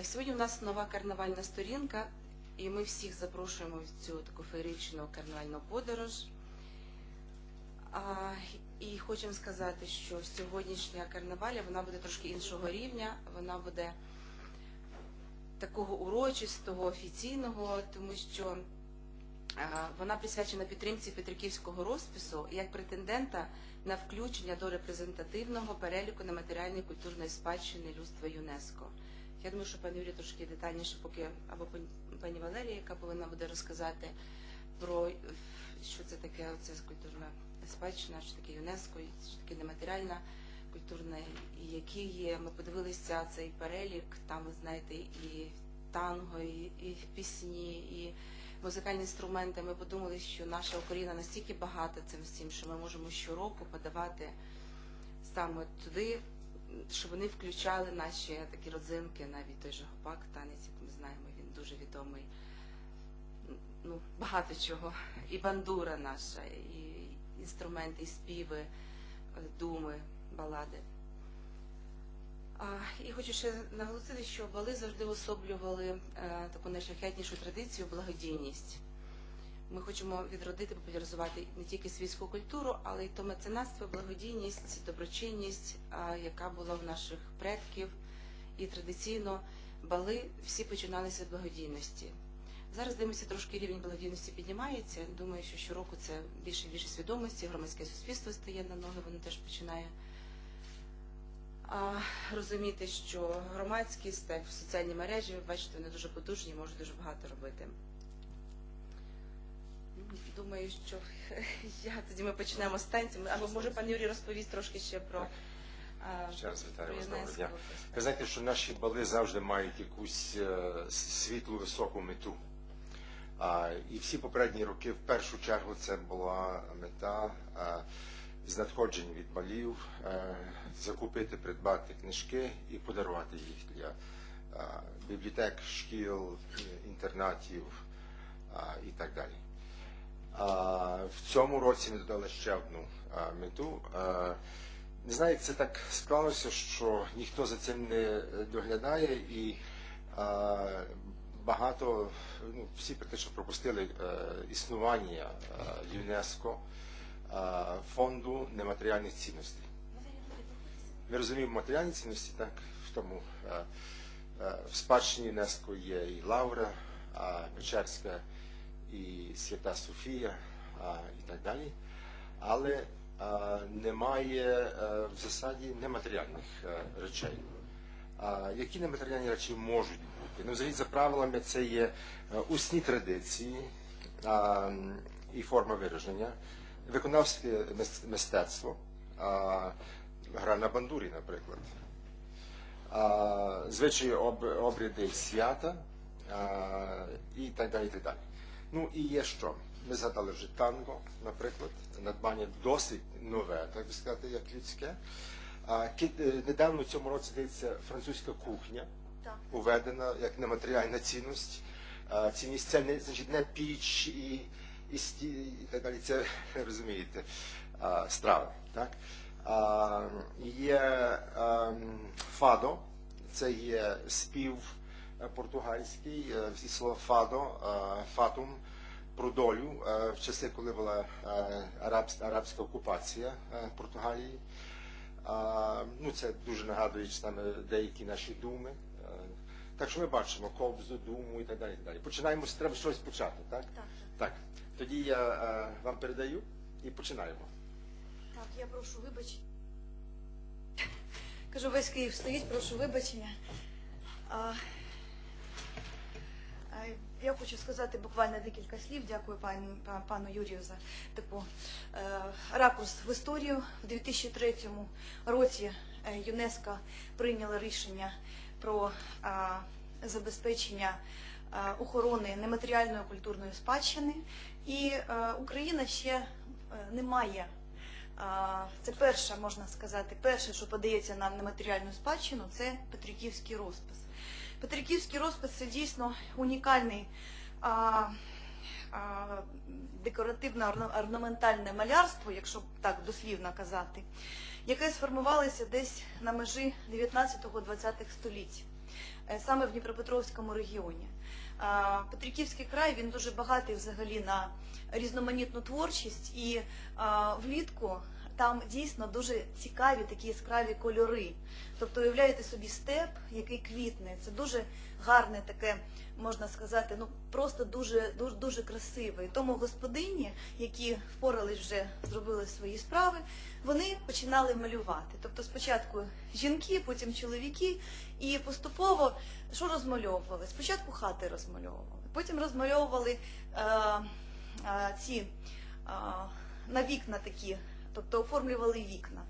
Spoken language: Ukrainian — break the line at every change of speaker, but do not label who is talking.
Е, Сьогодні у нас нова карнавальна сторінка, і ми всіх запрошуємо в цю таку феєричну карнавальну подорож. А, і хочемо сказати, що сьогоднішня карнаваля вона буде трошки іншого рівня, вона буде такого урочистого, офіційного, тому що е, вона присвячена підтримці Петриківського розпису як претендента на включення до репрезентативного переліку нематеріальної культурної спадщини людства ЮНЕСКо. Я думаю, що пан Юрій трошки детальніше, поки або пан- пані Валерія, яка повинна буде розказати про що це таке оце культурна спадщина, що таке ЮНЕСКо, що таке нематеріальна культурна, і які є. Ми подивилися цей перелік. Там ви знаєте і танго, і, і пісні, і музикальні інструменти. Ми подумали, що наша Україна настільки багата цим всім, що ми можемо щороку подавати саме туди, щоб вони включали наші такі родзинки, навіть той же гопак, танець, як ми знаємо, він дуже відомий. Ну, багато чого. І бандура наша, і інструменти, і співи, е, думи, балади. А, і хочу ще наголосити, що бали завжди особлювали е, таку найшляхетнішу традицію благодійність. Ми хочемо відродити, популяризувати не тільки світську культуру, але й то меценатство, благодійність, доброчинність, яка була в наших предків. І традиційно бали всі починалися з благодійності. Зараз дивимося, трошки рівень благодійності піднімається. Думаю, що щороку це більше і більше свідомості, громадське суспільство стає на ноги, воно теж починає а, розуміти, що громадськість, так, в соціальні мережі, ви бачите, вони дуже потужні, можуть дуже багато робити. Думаю, що я тоді ми почнемо з танців. Або може пан Юрій розповість трошки ще про,
Ще раз вітаю вас, доброго дня. Ви знаєте, що наші бали завжди мають якусь е, світлу високу мету. І всі попередні роки, в першу чергу, це була мета з надходжень від балів е, закупити, придбати книжки і подарувати їх для е, бібліотек, шкіл, інтернатів і так далі. В цьому році ми додали ще одну мету. Не знаю, як це так склалося, що ніхто за цим не доглядає, і багато, ну, всі практично пропустили е, існування е, ЮНЕСКо е, фонду нематеріальних цінностей. Ми розуміємо матеріальні цінності, так, в тому в спадщині ЮНЕСКо є і Лаура, Печерська, і Свята Софія а, і так далі. Але а, немає е, в засаді нематеріальних е, речей. А, які нематеріальні речі можуть бути? Ну, взагалі, за правилами, це є е, усні традиції а, і форма вираження, виконавське мистецтво, а, гра на бандурі, наприклад, а, звичаї об, обряди свята а, і так далі. І так далі. Ну і є що? Ми згадали вже танго, наприклад, надбання досить нове, так би сказати, як людське. А, е, недавно в цьому році здається французька кухня
Так.
уведена як нематеріальна цінність. Цінність це не значить не піч і, і, сті, і так далі. Це розумієте, страви. Так? Є ем, фадо, це є спів португальський, е, всі слова фадо, е, фатум, про долю е, в часи, коли була е, арабська, окупація е, Португалії. Ну, це дуже нагадує саме деякі наші думи. Е, Так що ми бачимо ковзу, думу і так далі. і так далі. Починаємо, треба щось почати, так?
Так,
Так. Тоді я е, вам передаю і починаємо.
так, я прошу вибачення. Кажу, весь Київ стоїть, прошу вибачення. А, хочу сказати буквально декілька слів. Дякую пані, па- пану Юрію за таку е, ракурс в історію. В 2003 році е, ЮНЕСКО прийняло рішення про а, забезпечення охорони нематеріальної культурної спадщини. І е, Україна ще е, не має Це перше, можна сказати, перше, що подається нам на матеріальну спадщину, це Петриківський розпис. Петриківський розпис це дійсно унікальний а, а, декоративно-орнаментальне малярство, якщо так дослівно казати, яке сформувалося десь на межі 19-20 століть. е, саме в Дніпропетровському регіоні. Петриківський край він дуже багатий взагалі на різноманітну творчість, і влітку там дійсно дуже цікаві такі яскраві кольори. Тобто уявляєте собі степ, який квітне. Це дуже гарне таке, можна сказати, ну просто дуже дуже, дуже красиве. І тому господині, які впорались вже, зробили свої справи, вони починали малювати. Тобто спочатку жінки, потім чоловіки, і поступово що розмальовували? Спочатку хати розмальовували, потім розмальовували е, е, ці е, на вікна такі, тобто оформлювали вікна.